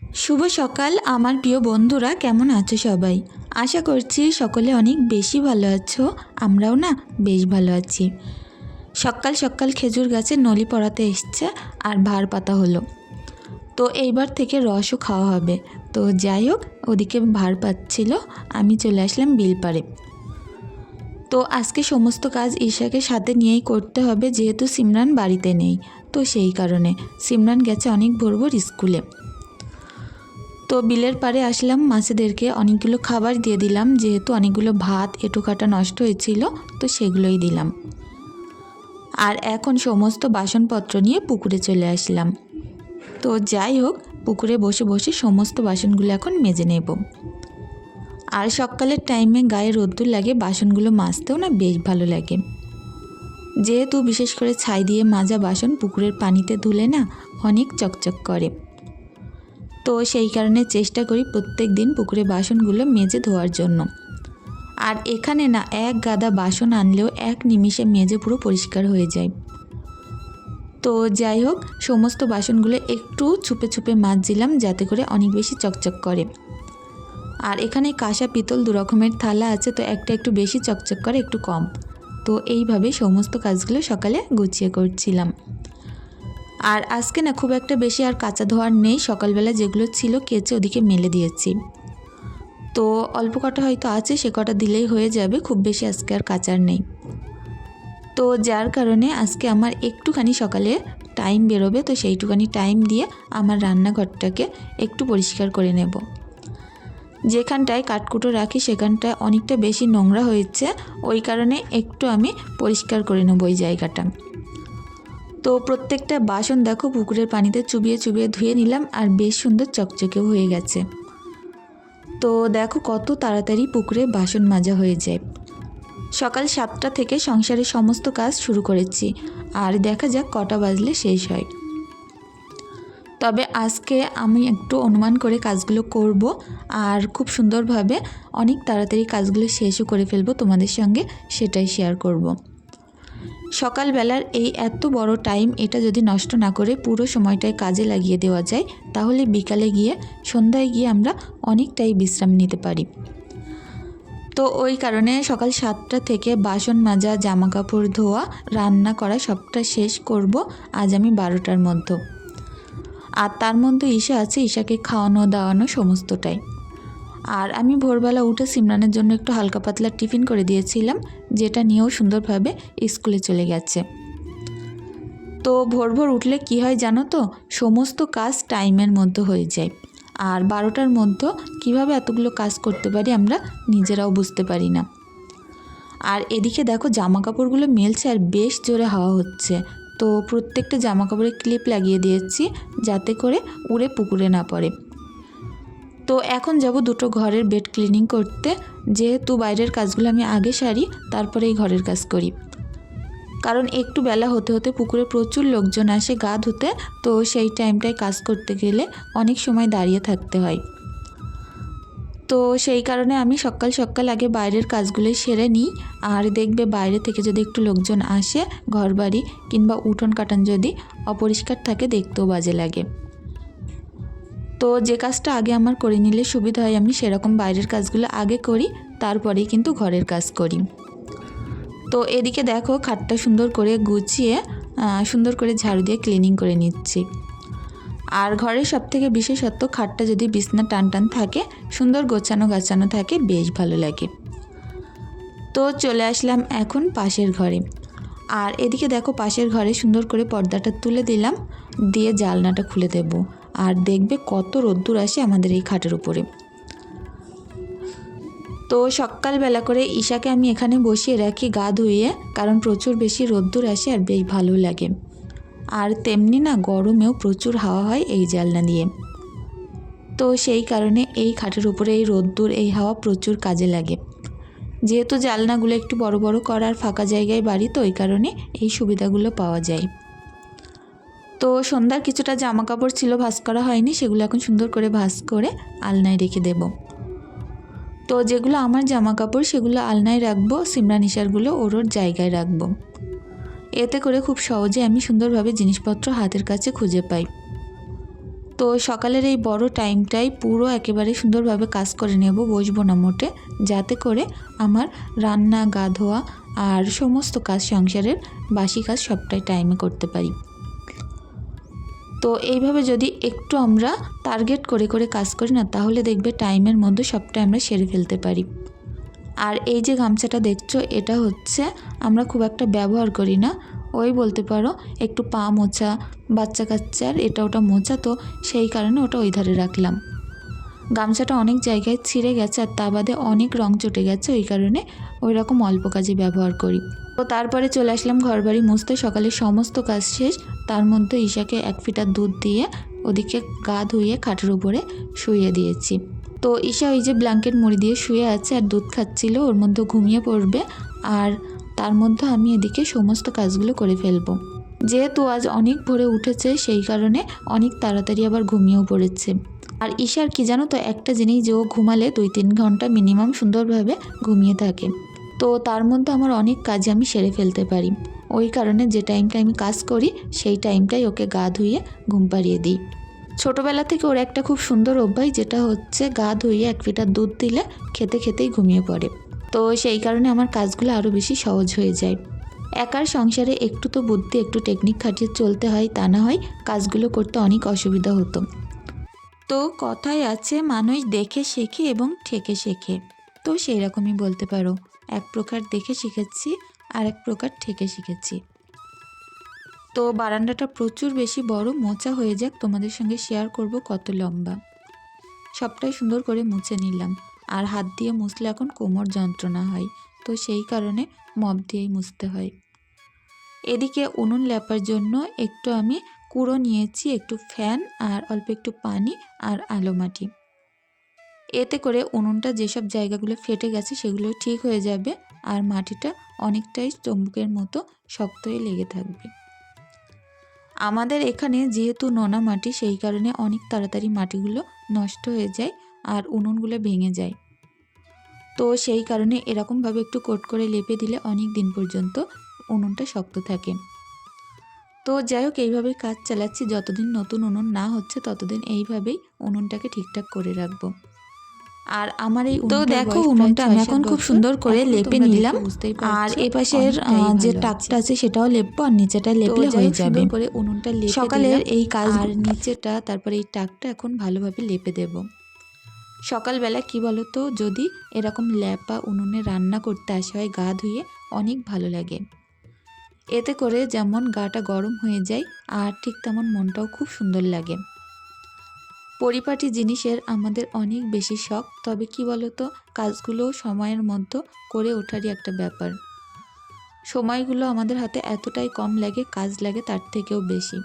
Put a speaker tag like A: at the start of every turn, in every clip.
A: শুভ সকাল, আমার প্রিয় বন্ধুরা, কেমন আছো সবাই? আশা করছি সকলে অনেক বেশি ভালো আছো, আমরাও না বেশ ভালো আছি। সকাল সকাল খেজুর গাছে নলি পড়াতে এসছে আর ভার পাতা হলো। তো এইবার থেকে রসও খাওয়া হবে। তো যাই হোক, ওদিকে ভার পাচ্ছিল, আমি চলে আসলাম বিলপাড়ে। তো আজকে সমস্ত কাজ ঈশাকে সাথে নিয়েই করতে হবে, যেহেতু সিমরান বাড়িতে নেই। তো সেই কারণে সিমরান গেছে অনেক ভোর ভোর স্কুলে। তো বিলের পাড়ে আসলাম মাছেদেরকে অনেকগুলো খাবার দিয়ে দিলাম, যেহেতু অনেকগুলো ভাত এঁটো কাটা নষ্ট হয়েছিল, তো সেগুলোই দিলাম। আর এখন সমস্ত বাসনপত্র নিয়ে পুকুরে চলে আসলাম। তো যাই হোক, পুকুরে বসে বসে সমস্ত বাসনগুলো এখন মেজে নেব। আর সকালের টাইমে গায়ে রোদ্দুর লাগে, বাসনগুলো মাজতেও না বেশ ভালো লাগে। যেহেতু বিশেষ করে ছাই দিয়ে মাজা বাসন পুকুরের পানিতে ধুলে না, অনেক চকচক করে। তো সেই কারণে চেষ্টা করি প্রত্যেক দিন পুকুরে বাসনগুলো মেজে ধোয়ার জন্য। আর এখানে না এক গাদা বাসন আনলেও এক নিমিষে মেজে পুরো পরিষ্কার হয়ে যায়। তো যাই হোক, সমস্ত বাসনগুলো একটু ছুপে ছুপে মাজছিলাম যাতে করে অনেক বেশি চকচক করে। আর এখানে কাঁসা পিতল দু রকমের থালা আছে তো একটা একটু বেশি চকচক করে, একটু কম। তো এইভাবে সমস্ত কাজগুলো সকালে গুছিয়ে করছিলাম। আর আজকে না খুব একটা বেশি আর কাঁচা ধোয়ার নেই। সকালবেলা যেগুলো ছিল কেচে ওদিকে মেলে দিয়েছি। তো অল্প কটা হয়তো আছে, সে কটা দিলেই হয়ে যাবে, খুব বেশি আজকে আর কাঁচার নেই। তো যার কারণে আজকে আমার একটুখানি সকালে টাইম বেরোবে, তো সেইটুখানি টাইম দিয়ে আমার রান্নাঘরটাকে একটু পরিষ্কার করে নেব। যেখানটায় কাঠকুটো রাখি, সেখানটায় অনেকটা বেশি নোংরা হয়েছে, ওই কারণে একটু আমি পরিষ্কার করে নেব ওই জায়গাটা। তো প্রত্যেকটা বাসন দেখো পুকুরের পানিতে চুবিয়ে চুবিয়ে ধুয়ে নিলাম আর বেশ সুন্দর চকচকেও হয়ে গেছে। তো দেখো কত তাড়াতাড়ি পুকুরে বাসন মাজা হয়ে যায়। সকাল সাতটা থেকে সংসারের সমস্ত কাজ শুরু করেছি আর দেখা যাক কটা বাজলে শেষ হয়। তবে আজকে আমি একটু অনুমান করে কাজগুলো করব আর খুব সুন্দরভাবে অনেক তাড়াতাড়ি কাজগুলো শেষও করে ফেলব তোমাদের সঙ্গে সেটাই শেয়ার করব। সকালবেলার এই এত বড় টাইম এটা যদি নষ্ট না করে পুরো সময়টায় কাজে লাগিয়ে দেওয়া যায়, তাহলে বিকালে গিয়ে, সন্ধ্যায় গিয়ে আমরা অনেকটাই বিশ্রাম নিতে পারি। তো ওই কারণে সকাল সাতটা থেকে বাসন মাজা জামা কাপড় ধোয়া, রান্না করা সবটা শেষ করব আজ আমি বারোটার মধ্যে। আর তার মধ্যে ঈশা আছে, ঈশাকে খাওয়ানো দাওয়ানো সমস্তটাই। আর আমি ভোরবেলা উঠে সিমরানের জন্য একটু হালকা পাতলা টিফিন করে দিয়েছিলাম, যেটা নিয়েও সুন্দরভাবে স্কুলে চলে গেছে। তো ভোর ভোর উঠলে কি হয় জানো তো? সমস্ত কাজ টাইমের মধ্যে হয়ে যায়। আর বারোটার মধ্যে কীভাবে এতগুলো কাজ করতে পারি আমরা নিজেরাও বুঝতে পারি না। আর এদিকে দেখো জামা কাপড়গুলো মেলছে আর বেশ জোরে হাওয়া হচ্ছে। তো প্রত্যেকটা জামা কাপড়ে ক্লিপ লাগিয়ে দিয়েছি যাতে করে উড়ে পুকুরে না পড়ে। তো এখন যাব দুটো ঘরের বেড ক্লিনিং করতে। যেহেতু বাইরের কাজগুলো আমি আগে সারি, তারপরে এই ঘরের কাজ করি। কারণ একটু বেলা হতে হতে পুকুরে প্রচুর লোকজন আসে গা ধুতে, তো সেই টাইমটায় কাজ করতে গেলে অনেক সময় দাঁড়িয়ে থাকতে হয়। তো সেই কারণে আমি সকাল সকাল আগে বাইরের কাজগুলোই সেরে নিই। আর দেখবে বাইরে থেকে যদি একটু লোকজন আসে ঘর বাড়ি কিংবা উঠোন কাটান যদি অপরিষ্কার থাকে, দেখতেও বাজে লাগে। তো যে কাজটা আগে আমার করে নিলে সুবিধা হয়, আমি সেরকম বাইরের কাজগুলো আগে করি, তারপরেই কিন্তু ঘরের কাজ করি। তো এদিকে দেখো খাটটা সুন্দর করে গুছিয়ে সুন্দর করে ঝাড়ু দিয়ে ক্লিনিং করে নিচ্ছি। আর ঘরের সব থেকে বিশেষত্ব, খাটটা যদি বিছনা টান টান থাকে, সুন্দর গোছানো গাছানো থাকে, বেশ ভালো লাগে। তো চলে আসলাম এখন পাশের ঘরে। আর এদিকে দেখো পাশের ঘরে সুন্দর করে পর্দাটা তুলে দিলাম, দিয়ে জালনাটা খুলে দেব। আর দেখবে কত রোদ্দুর আসে আমাদের এই খাটের উপরে। তো সকালবেলা করে ঈশাকে আমি এখানে বসিয়ে রাখি গা ধুইয়ে, কারণ প্রচুর বেশি রোদ্দুর আসে আর বেশ ভালো লাগে। আর তেমনি না গরমেও প্রচুর হাওয়া হয় এই জালনা দিয়ে। তো সেই কারণে এই খাটের উপরে এই রোদ্দুর, এই হাওয়া প্রচুর কাজে লাগে। যেহেতু জালনাগুলো একটু বড় বড় করার ফাঁকা জায়গায় বাড়ি, তো ওই কারণে এই সুবিধাগুলো পাওয়া যায়। তো সন্ধ্যার কিছুটা জামা কাপড় ছিল ভাস করা হয়নি, সেগুলো এখন সুন্দর করে ভাস করে আলনায় রেখে দেব। তো যেগুলো আমার জামা কাপড় সেগুলো আলনায় রাখব, সিমরা নিশারগুলো ওর ওর জায়গায় রাখব। এতে করে খুব সহজে আমি সুন্দরভাবে জিনিসপত্র হাতের কাছে খুঁজে পাই। তো তো সকালের এই বড় টাইমটাই পুরো একেবারে সুন্দরভাবে কাজ করে নেব, বসবো না মোটে, যাতে করে আমার রান্না গা ধোয়া আর সমস্ত কাজ সংসারের বাসি কাজ সবটাই টাইমে করতে পারি। তো এইভাবে যদি একটু আমরা টার্গেট করে করে কাজ করি না, তাহলে দেখবে টাইমের মধ্যে সবটা আমরা সেরে ফেলতে পারি। আর এই যে গামছাটা দেখছ, এটা হচ্ছে আমরা খুব একটা ব্যবহার করি না। ওই বলতে পারো একটু পা মোছা, বাচ্চা কাচ্চার এটা ওটা মোছা, তো সেই কারণে ওটা ওই ধারে রাখলাম। গামছাটা অনেক জায়গায় ছিঁড়ে গেছে আর তা বাদে অনেক রং চটে গেছে, ওই কারণে ওই রকম অল্প কাজে ব্যবহার করি। তো তারপরে চলে আসলাম ঘরবাড়ি মুছতে, সকালে সমস্ত কাজ শেষ, তার মধ্যে ঈশাকে এক ফিটার দুধ দিয়ে ওদিকে গা ধুয়ে খাটের উপরে শুইয়ে দিয়েছি। তো ঈশা ওই যে ব্ল্যাঙ্কেট মুড়ি দিয়ে শুয়ে আছে আর দুধ খাচ্ছিল, ওর মধ্যে ঘুমিয়ে পড়বে আর তার মধ্যে আমি এদিকে সমস্ত কাজগুলো করে ফেলব। যেহেতু আজ অনেক ভোরে উঠেছে, সেই কারণে অনেক তাড়াতাড়ি আবার ঘুমিয়েও পড়েছে। আর ঈশার কি জানো তো, একটা জিনিস যে ও ঘুমালে দুই তিন ঘণ্টা মিনিমাম সুন্দরভাবে ঘুমিয়ে থাকে। তো তার মধ্যে আমার অনেক কাজে আমি সেরে ফেলতে পারি। ওই কারণে যে টাইমটা আমি কাজ করি, সেই টাইমটাই ওকে গা ধুইয়ে ঘুম পাড়িয়ে দিই। ছোটোবেলা থেকে ওর একটা খুব সুন্দর অভ্যাস, যেটা হচ্ছে গা ধুইয়ে এক লিটার দুধ দিলে খেতে খেতেই ঘুমিয়ে পড়ে। তো সেই কারণে আমার কাজগুলো আরও বেশি সহজ হয়ে যায়। একার সংসারে একটু তো বুদ্ধি, একটু টেকনিক খাটিয়ে চলতে হয়, তা না হয় কাজগুলো করতে অনেক অসুবিধা হতো। তো কথায় আছে, মানুষ দেখে শেখে এবং ঠেকে শেখে। তো সেই রকমই বলতে পারো। এক প্রকার দেখে শিখেছি আর এক প্রকার ঠেকে শিখেছি। তো বারান্দাটা প্রচুর বেশি বড়, মোচা হয়ে যাক, তোমাদের সঙ্গে শেয়ার করব কত লম্বা। সবটাই সুন্দর করে মুছে নিলাম। আর হাত দিয়ে মুছলে এখন কোমর যন্ত্রণা হয়, তো সেই কারণে মপ দিয়েই মুছতে হয়। এদিকে উনুন লেপার জন্য একটু আমি কুড়ো নিয়েছি একটু ফ্যান আর অল্প একটু পানি আর আলো মাটি। এতে করে উনুনটা যেসব জায়গাগুলো ফেটে গেছে সেগুলো ঠিক হয়ে যাবে আর মাটিটা অনেকটাই চম্বুকের মতো শক্ত হয়ে লেগে থাকবে। আমাদের এখানে যেহেতু নোনা মাটি, সেই কারণে অনেক তাড়াতাড়ি মাটিগুলো নষ্ট হয়ে যায় আর উনুনগুলো ভেঙে যায়। তো সেই কারণে এরকমভাবে একটু কোট করে লেপে দিলে অনেক দিন পর্যন্ত উনুনটা শক্ত থাকে। তো যাই হোক এইভাবেই কাজ চালাচ্ছি। যতদিন নতুন উনুন না হচ্ছে ততদিন এইভাবেই উনুনটাকে ঠিকঠাক করে রাখব। আর আমার এই তো দেখো উনুনটা আমি এখন খুব সুন্দর করে লেপে নিলাম। আর এ পাশের যে টাকটা আছে সেটাও লেপবো আর নিচেটা লেপলে হয়ে যাবে। করে উনুনটা লেপে সকালের এই কাজ আর নিচেটা তারপরে এই টাকটা এখন ভালোভাবে লেপে দেব। সকালবেলা কি বলো তো যদি এরকম ল্যাপা উনুনে রান্না করতে আসা হয় গা ধুয়ে অনেক ভালো লাগে। এতে করে যেমন গাটা গরম হয়ে যায়, আর ঠিক তেমন মনটাও খুব সুন্দর লাগে। পরিপাটি জিনিসের আমাদের অনেক বেশি শখ, তবে কি বলতো, কাজগুলো সময়ের মধ্যে করে ওঠারই একটা ব্যাপার। সময়গুলো আমাদের হাতে এতটাই কম লাগে, কাজ লাগে তার থেকেও বেশি।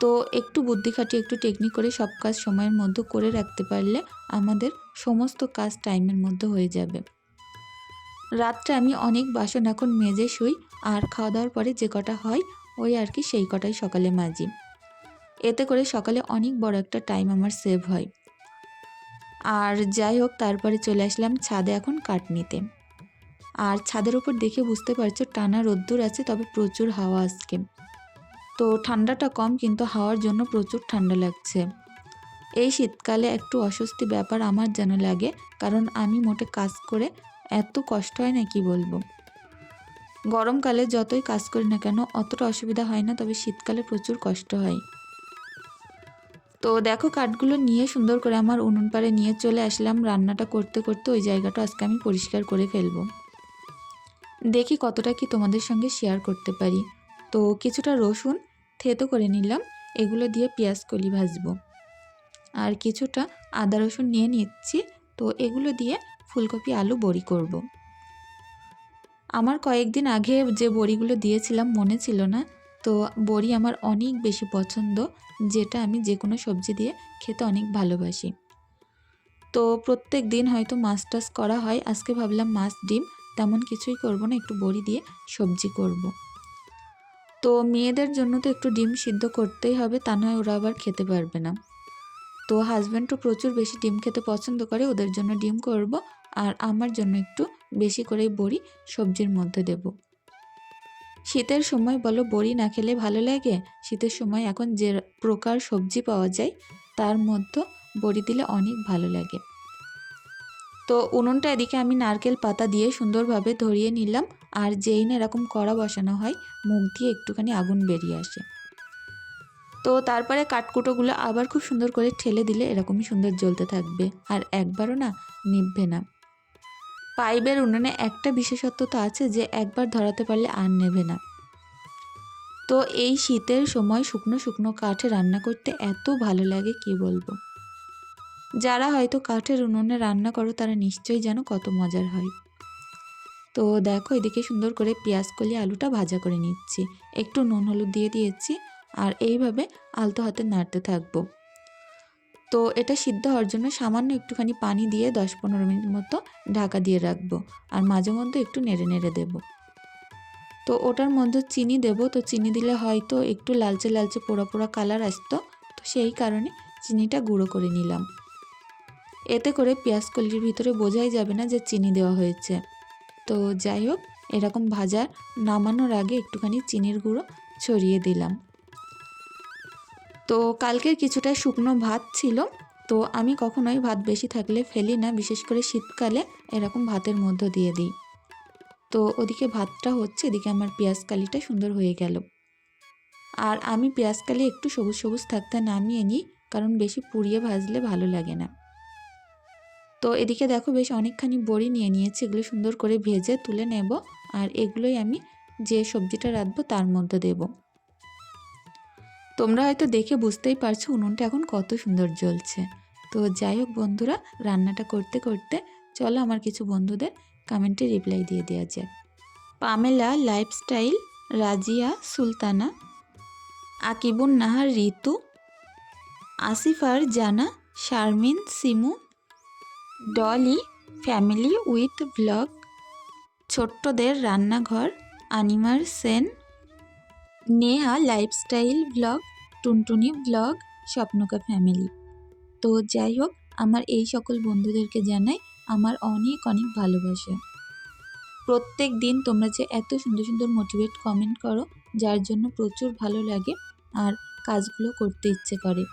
A: তো একটু বুদ্ধি খাটিয়ে একটু টেকনিক করে সব কাজ সময়ের মধ্যে করে রাখতে পারলে আমাদের সমস্ত কাজ টাইমের মধ্যে হয়ে যাবে। রাত্রে আমি অনেক বাসন এখন মেজে শুই আর খাওয়া দাওয়ার পরে যে কটা হয়, ওই আর কি সেই কটাই সকালে মাজি। এতে করে সকালে অনেক বড় একটা টাইম আমার সেভ হয়। আর যাই হোক, তারপরে চলে আসলাম ছাদে এখন কাট নিতে। আর ছাদের ওপর দেখে বুঝতে পারছ, টানা রোদ্দুর আছে, তবে প্রচুর হাওয়া আজকে। তো ঠান্ডাটা কম, কিন্তু হাওয়ার জন্য প্রচুর ঠান্ডা লাগছে। এই শীতকালে একটু অস্বস্তি ব্যাপার আমার যেন লাগে, কারণ আমি মোটে কাজ করে এত কষ্ট হয় না, কি বলব? গরমকালে যতই কাজ করি না কেন, অতটা অসুবিধা হয় না, তবে শীতকালে প্রচুর কষ্ট হয়। তো দেখো কাঠগুলো নিয়ে সুন্দর করে আমার উনুন পাড়ে নিয়ে চলে আসলাম। রান্নাটা করতে করতে ওই জায়গাটা আজকে আমি পরিষ্কার করে ফেলব। দেখি কতটা কি তোমাদের সঙ্গে শেয়ার করতে পারি। তো কিছুটা রসুন থেতো করে নিলাম, এগুলো দিয়ে পেঁয়াজ কলি ভাজবো। আর কিছুটা আদা রসুন নিয়ে নিচ্ছি, তো এগুলো দিয়ে ফুলকপি আলু বড়ি করব। আমার কয়েকদিন আগে যে বড়িগুলো দিয়েছিলাম মনে ছিল না, তো বড়ি আমার অনেক বেশি পছন্দ, যেটা আমি যে কোনো সবজি দিয়ে খেতে অনেক ভালোবাসি তো প্রত্যেক দিন হয়তো মাছ টাছ করা হয়, আজকে ভাবলাম মাছ ডিম, তেমন কিছুই করব না, একটু বড়ি দিয়ে সবজি করব। তো মেয়েদের জন্য তো একটু ডিম সিদ্ধ করতেই হবে, তা নয় ওরা আবার খেতে পারবে না তো হাজব্যান্ডও প্রচুর বেশি ডিম খেতে পছন্দ করে, ওদের জন্য ডিম করব, আর আমার জন্য একটু বেশি করেই বড়ি সবজির মধ্যে দেব। শীতের সময় বলো বড়ি না খেলে ভালো লাগে? শীতের সময় এখন যে প্রকার সবজি পাওয়া যায়, তার মধ্যে বড়ি দিলে অনেক ভালো লাগে। তো উনুনটা এদিকে আমি নারকেল পাতা দিয়ে সুন্দরভাবে ধরিয়ে নিলাম, আর যেই না এরকম কড়া বসানো হয়, মুখ দিয়ে একটুখানি আগুন বেরিয়ে আসে। তো তারপরে কাঠকুটোগুলো আবার খুব সুন্দর করে ঠেলে দিলে এরকমই সুন্দর জ্বলতে থাকবে, আর একবারও না নিভবে না। পাইপের উনুনে একটা বিশেষত্ব তো আছে যে একবার ধরাতে পারলে আর নেবে না। তো এই শীতের সময় শুকনো শুকনো কাঠে রান্না করতে এত ভালো লাগে, কি বলব? যারা হয়তো কাঠের উনুনে রান্না করো, তারা নিশ্চয়ই যেন কত মজার হয়। তো দেখো এদিকে সুন্দর করে পেঁয়াজ কলি আলুটা ভাজা করে নিচ্ছি। একটু নুন হলুদ দিয়ে দিয়েছি আর এইভাবে আলতো হাতে নাড়তে থাকব। তো এটা সিদ্ধ হওয়ার জন্য সামান্য একটুখানি পানি দিয়ে দশ পনেরো মিনিট মতো ঢাকা দিয়ে রাখব আর মাঝে মধ্যে একটু নেড়ে নেড়ে দেবো। তো ওটার মধ্যে চিনি দেব, তো চিনি দিলে হয়তো একটু লালচে লালচে পোড়া পোড়া কালার আসতো, তো সেই কারণে চিনিটা গুঁড়ো করে নিলাম। এতে করে পেঁয়াজ কলির ভিতরে বোঝাই যাবে না যে চিনি দেওয়া হয়েছে। তো যাই হোক, এরকম ভাজা নামানোর আগে একটুখানি চিনির গুঁড়ো ছড়িয়ে দিলাম। তো কালকের কিছুটা শুকনো ভাত ছিল, তো আমি কখনোই ভাত বেশি থাকলে ফেলি না, বিশেষ করে শীতকালে এরকম ভাতের মধ্য দিয়ে দিই। তো ওদিকে ভাতটা হচ্ছে, এদিকে আমার পেঁয়াজ কালিটা সুন্দর হয়ে গেল। আর আমি পেঁয়াজ কালি একটু সবুজ সবুজ থাকতে নামিয়ে নিই, কারণ বেশি পুড়িয়ে ভাজলে ভালো লাগে না। তো এদিকে দেখো বেশ অনেকখানি বড়ি নিয়ে নিয়েছি, এগুলো সুন্দর করে ভেজে তুলে নেব, আর এগুলোই আমি যে সবজিটা রাঁধবো তার মধ্যে দেব। তোমরা হয়তো দেখে বুঝতেই পারছ উনুনটা এখন কত সুন্দর জ্বলছে। তো যাই হোক বন্ধুরা, রান্নাটা করতে করতে চলো আমার কিছু বন্ধুদের কমেন্টে রিপ্লাই দিয়ে দেওয়া যাক। Pamela lifestyle Razia, Sultana, Akibun Nahar, Ritu, আসিফার, Jana, Sharmin, Simu, Dolly family with blog ছোট্টদের রান্নাঘর, আনিমার Sen Neha lifestyle blog Tuntuni blog স্বপ্নকা family তো যাই হোক, আমার এই সকল বন্ধুদেরকে জানাই আমার অনেক অনেক ভালোবাসা। প্রত্যেক দিন তোমরা যে এত সুন্দর সুন্দর মোটিভেট কমেন্ট করো, যার জন্য প্রচুর ভালো লাগে আর কাজগুলো করতে ইচ্ছে করে।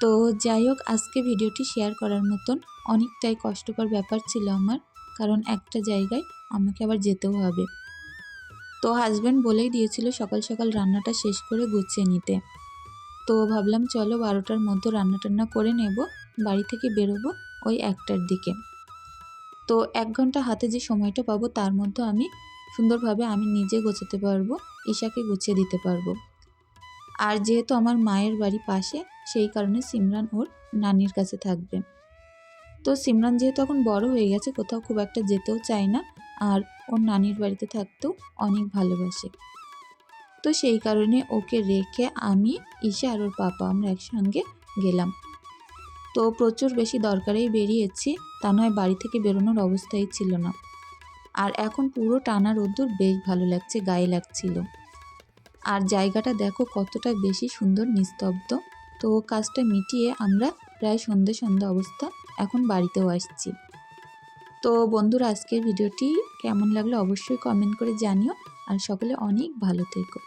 A: তো যাই হোক, আজকে ভিডিওটি শেয়ার করার মতন অনেকটাই কষ্টকর ব্যাপার ছিল আমার, কারণ একটা জায়গায় আমাকে আবার যেতেও হবে। তো হাজব্যান্ড বলেই দিয়েছিল সকাল সকাল রান্নাটা শেষ করে গুছিয়ে নিতে। তো ভাবলাম চলো বারোটার মধ্যে রান্না টান্না করে নেব, বাড়ি থেকে বেরোবো ওই একটার দিকে। তো এক ঘণ্টা হাতে যে সময়টা পাবো তার মধ্যে আমি সুন্দরভাবে আমি নিজে গোছাতে পারব, ঈশাকে গুছিয়ে দিতে পারব। আর যেহেতু আমার মায়ের বাড়ি পাশে, সেই কারণে সিমরান ওর নানির কাছে থাকবে। তো সিমরান যেহেতু এখন বড় হয়ে গেছে, কোথাও খুব একটা যেতেও চায় না। আর ওর নানির বাড়িতে থাকতেও অনেক ভালোবাসে। তো সেই কারণে ওকে রেখে আমি, ঈশা আর ওর পাপা আমরা একসঙ্গে গেলাম। তো প্রচুর বেশি দরকারেই বেরিয়েছি, তা নয় বাড়ি থেকে বেরোনোর অবস্থাই ছিল না। আর এখন পুরো টানা রোদ্দুর বেশ ভালো লাগছে, গায়ে লাগছিল। আর জায়গাটা দেখো কতটা বেশি সুন্দর নিস্তব্ধ। তো কাজটা মিটিয়ে আমরা প্রায় সন্ধে সন্ধ্যা অবস্থা এখন বাড়িতেও আসছি। তো বন্ধুরা, আজকের ভিডিওটি কেমন লাগল অবশ্যই কমেন্ট করে জানিও। আর সকলে অনেক ভালো থেকো।